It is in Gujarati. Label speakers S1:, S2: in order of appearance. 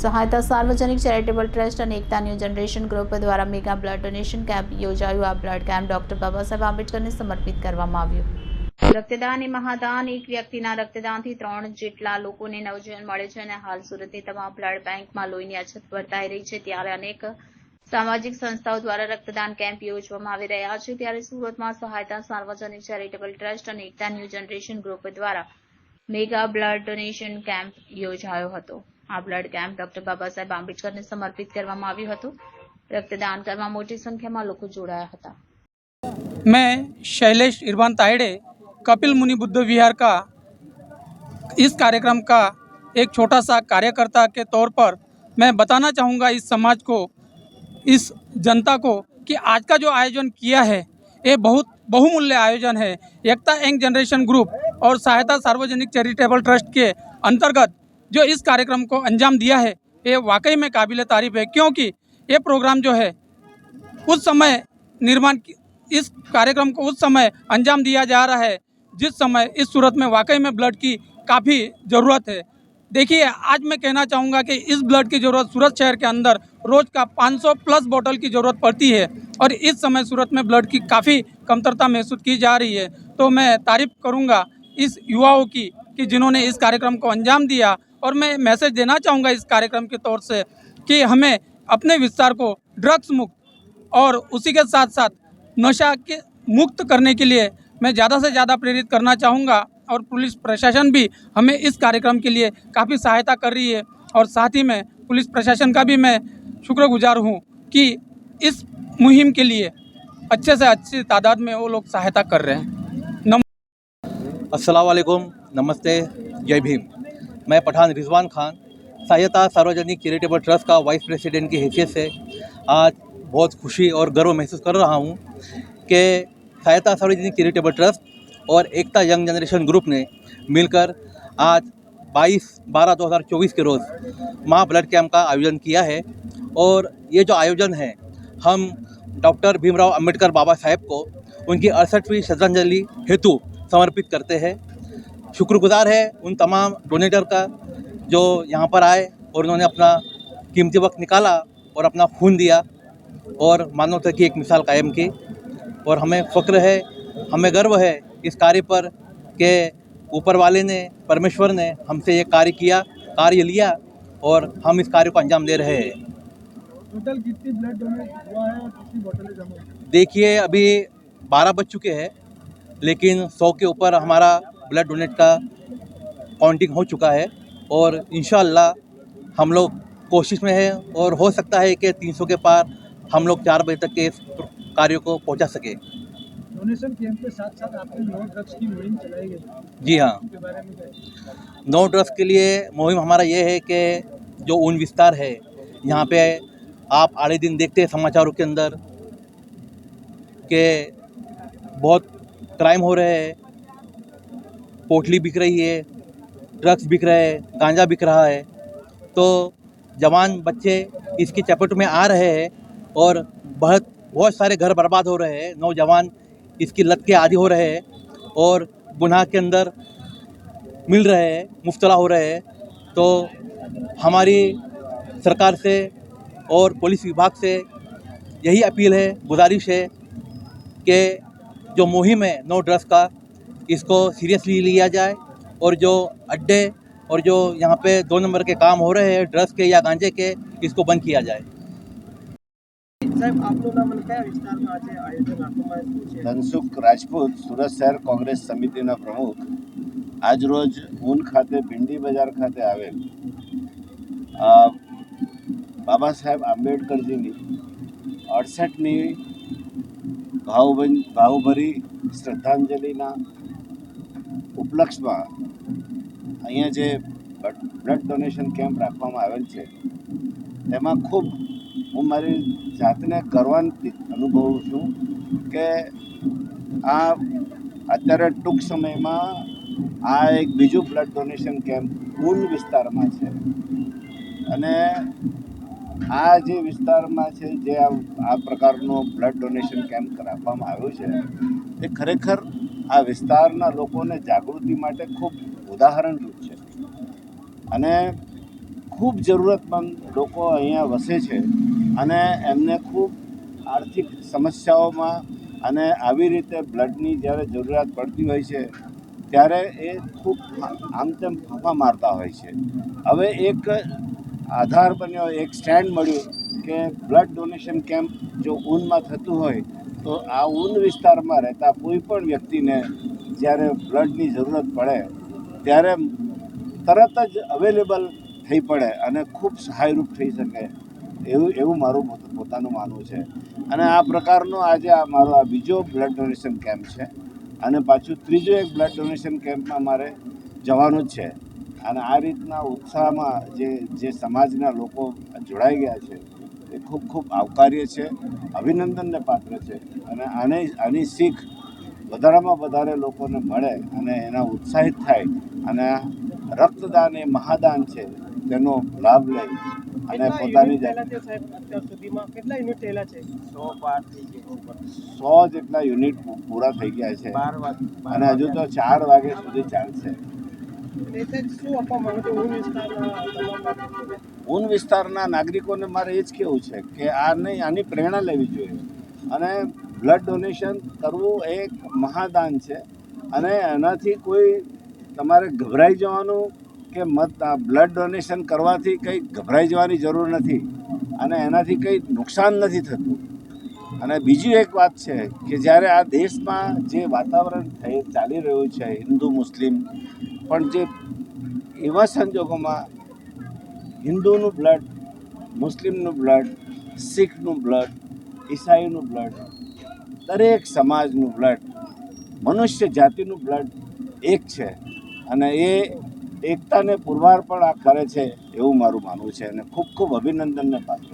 S1: સહાયતા સાર્વજનિક ચેરિટેબલ ટ્રસ્ટ અને એકતા ન્યૂ જનરેશન ગ્રુપ દ્વારા મેગા બ્લડ ડોનેશન કેમ્પ યોજાયું આ blood camp doctor Baba Saheb આંબેડકરને સમર્પિત કરવામાં આવ્યું રક્તદાન એ મહાદાન એક વ્યક્તિના રક્તદાનથી ત્રણ જેટલા લોકોને નવજીવન મળે છે અને હાલ સુરતની તમામ બ્લડ બેંકમાં લોહીની અછત વર્તાઈ રહી છે ત્યારે અનેક સામાજિક સંસ્થાઓ દ્વારા રક્તદાન કેમ્પ યોજવામાં આવી રહ્યા છે ત્યારે સુરતમાં સહાયતા સાર્વજનિક ચેરિટેબલ ટ્રસ્ટ અને એકતા ન્યૂ જનરેશન ગ્રુપ દ્વારા મેગા બ્લડ ડોનેશન કેમ્પ યોજાયો હતો આ blood camp doctor Baba Saheb આંબેડકરને સમર્પિત કરવામાં આવ્યું હતું રક્તદાન કરવા મોટી સંખ્યામાં લોકો જોડાયા હતા
S2: મે શૈલેશ इरवानताईडे कपिल मुनि બુદ્ધ વિહાર કા ਇਸ કાર્યક્રમ કા એક છોટા સા કાર્યકર્તા કે તોર પર મે બતાના ચાહુંગા ઇસ સમાજ કો ઇસ જનતા કો કે આજ કા જો આયોજન કિયા હે એ બહુત બહુમુલ્ય આયોજન હે એકતા એંગ જનરેશન ગ્રુપ ઓર સહાયતા સરવજનિક ચેરીટેબલ ટ્રસ્ટ કે અંતર્ગત जो इस कार्यक्रम को अंजाम दिया है ये वाकई में काबिल तारीफ है क्योंकि ये प्रोग्राम जो है उस समय निर्माण इस कार्यक्रम को उस समय अंजाम दिया जा रहा है जिस समय इस सूरत में वाकई में ब्लड की काफ़ी ज़रूरत है देखिए आज मैं कहना चाहूँगा कि इस ब्लड की ज़रूरत सूरत शहर के अंदर रोज़ का 500 प्लस बोतल की ज़रूरत पड़ती है और इस समय सूरत में ब्लड की काफ़ी कमतरता महसूस की जा रही है तो मैं तारीफ़ करूँगा इस युवाओं की कि जिन्होंने इस कार्यक्रम को अंजाम दिया और मैं मैसेज देना चाहूँगा इस कार्यक्रम के तौर से कि हमें अपने विस्तार को ड्रग्स मुक्त और उसी के साथ साथ नशा के मुक्त करने के लिए मैं ज़्यादा से ज़्यादा प्रेरित करना चाहूँगा और पुलिस प्रशासन भी हमें इस कार्यक्रम के लिए काफ़ी सहायता कर रही है और साथ ही में पुलिस प्रशासन का भी मैं शुक्रगुजार हूँ कि इस मुहिम के लिए अच्छे से अच्छी तादाद में वो लोग सहायता कर रहे हैं नम
S3: असलकुम नमस्ते जय भीम मैं पठान रिजवान खान सहायता सार्वजनिक चैरिटेबल ट्रस्ट का वाइस प्रेसिडेंट की हैसियत से आज बहुत खुशी और गर्व महसूस कर रहा हूँ कि सहायता सार्वजनिक चैरिटेबल ट्रस्ट और एकता यंग जनरेशन ग्रुप ने मिलकर आज 22 बारह 2024 के रोज़ माँ ब्लड कैम्प का आयोजन किया है और ये जो आयोजन है हम डॉक्टर भीमराव अंबेडकर बाबा साहेब को उनकी अड़सठवीं श्रद्धांजलि हेतु समर्पित करते हैं शुक्रगुजार है उन तमाम डोनेटर का जो यहाँ पर आए और उन्होंने अपना कीमती वक्त निकाला और अपना खून दिया और मानवता की एक मिसाल कायम की और हमें फ़क्र है हमें गर्व है इस कार्य पर के ऊपर वाले ने परमेश्वर ने हमसे ये कार्य किया कार्य लिया और हम इस कार्य को अंजाम दे रहे हैं देखिए अभी बारह बज चुके हैं लेकिन सौ के ऊपर हमारा ब्लड डोनेट का काउंटिंग हो चुका है और इन हम लोग कोशिश में है और हो सकता है कि 300 के पार हम लोग चार बजे तक के इस कार्य को पहुंचा सके
S4: डोनेशन कैंप के साथ साथ आपने नो ड्रग्स की मुहिम चलाई
S3: जी हाँ नो ड्रग्स के लिए मुहिम हमारा ये है कि जो ऊन विस्तार है यहाँ पे आप आड़े दिन देखते हैं समाचारों के अंदर के बहुत क्राइम हो रहे हैं पोटली बिक रही है ड्रग्स बिक रहे हैं गांजा बिक रहा है तो जवान बच्चे इसकी चपेट में आ रहे हैं और बहुत बहुत सारे घर बर्बाद हो रहे हैं नौजवान इसकी लत के आदि हो रहे हैं और गुनाह के अंदर मिल रहे हैं मुफ्तला हो रहे हैं तो हमारी सरकार से और पुलिस विभाग से यही अपील है गुजारिश है कि जो मुहिम है नो ड्रग्स का इसको सीरियसली लिया जाए और जो अड्डे और जो यहाँ पे दो नंबर के काम हो रहे हैं ड्रग्स के या गांजे के इसको बंद किया जाए
S4: धनसुख राजपूत सूरत शहर
S5: कांग्रेस समिति न प्रमुख आज रोज ऊन खाते भिंडी बाजार खाते आवे बाबा साहेब आंबेडकर जी ने अड़सठ मी अड़सठमी भावभरी श्रद्धांजलि ઉપલક્ષમાં અહીંયા જે બ્લડ ડોનેશન કેમ્પ રાખવામાં આવેલ છે તેમાં ખૂબ હું મારી જાતને ગર્વાન્વિત અનુભવું છું કે આ અત્યારે ટૂંક સમયમાં આ એક બીજું બ્લડ ડોનેશન કેમ્પ કુલ વિસ્તારમાં છે અને આ જે વિસ્તારમાં છે જે આ આ પ્રકારનો બ્લડ ડોનેશન કેમ્પ કરાવવામાં આવ્યો છે એ ખરેખર આ વિસ્તારના લોકોને જાગૃતિ માટે ખૂબ ઉદાહરણરૂપ છે અને ખૂબ જરૂરતમંદ લોકો અહીંયા વસે છે અને એમને ખૂબ આર્થિક સમસ્યાઓમાં અને આવી રીતે બ્લડની જ્યારે જરૂરિયાત પડતી હોય છે ત્યારે એ ખૂબ આમ તેમ ફાંફા મારતા હોય છે હવે એક આધાર બન્યો એક સ્ટેન્ડ મળ્યું કે બ્લડ ડોનેશન કેમ્પ જો ઊનમાં થતું હોય તો આ ઊન વિસ્તારમાં રહેતા કોઈ પણ વ્યક્તિને જ્યારે બ્લડની જરૂરત પડે ત્યારે તરત જ અવેલેબલ થઈ પડે અને ખૂબ સહાયરૂપ થઈ શકે એવું એવું મારું પોતાનું માનવું છે અને આ પ્રકારનો આજે આ મારો આ બીજો બ્લડ ડોનેશન કેમ્પ છે અને પાછું ત્રીજો એક બ્લડ ડોનેશન કેમ્પમાં મારે જવાનું જ છે અને આ રીતના ઉત્સાહમાં જે જે સમાજના લોકો જોડાઈ ગયા છે એ ખૂબ ખૂબ આવકાર્ય છે અભિનંદનને પાત્ર છે અને આને આની શીખ વધારામાં વધારે લોકોને મળે અને એના ઉત્સાહિત થાય અને રક્તદાન એ મહાદાન છે તેનો લાભ લઈ અને પોતાની
S4: સો
S5: જેટલા યુનિટ પૂરા થઈ ગયા છે અને હજુ તો ચાર વાગે સુધી ચાલશે
S4: ઊન વિસ્તારના નાગરિકોને
S5: મારે એ જ કેવું છે કે આ નહીં આની પ્રેરણા લેવી જોઈએ અને બ્લડ ડોનેશન કરવું એક મહાદાન છે અને એનાથી કોઈ તમારે ગભરાઈ જવાનું કે મત બ્લડ ડોનેશન કરવાથી કંઈ ગભરાઈ જવાની જરૂર નથી અને એનાથી કંઈ નુકસાન નથી થતું અને બીજી એક વાત છે કે જ્યારે આ દેશમાં જે વાતાવરણ થઈ ચાલી રહ્યું છે હિન્દુ મુસ્લિમ પણ જે એવા સંજોગોમાં હિન્દુનું બ્લડ મુસ્લિમનું બ્લડ શીખનું બ્લડ ઈસાઈનું બ્લડ દરેક સમાજનું બ્લડ મનુષ્ય જાતિનું બ્લડ એક છે અને એ એકતાને પુરવાર પણ આ કરે છે એવું મારું માનવું છે અને ખૂબ ખૂબ અભિનંદનને પાત્ર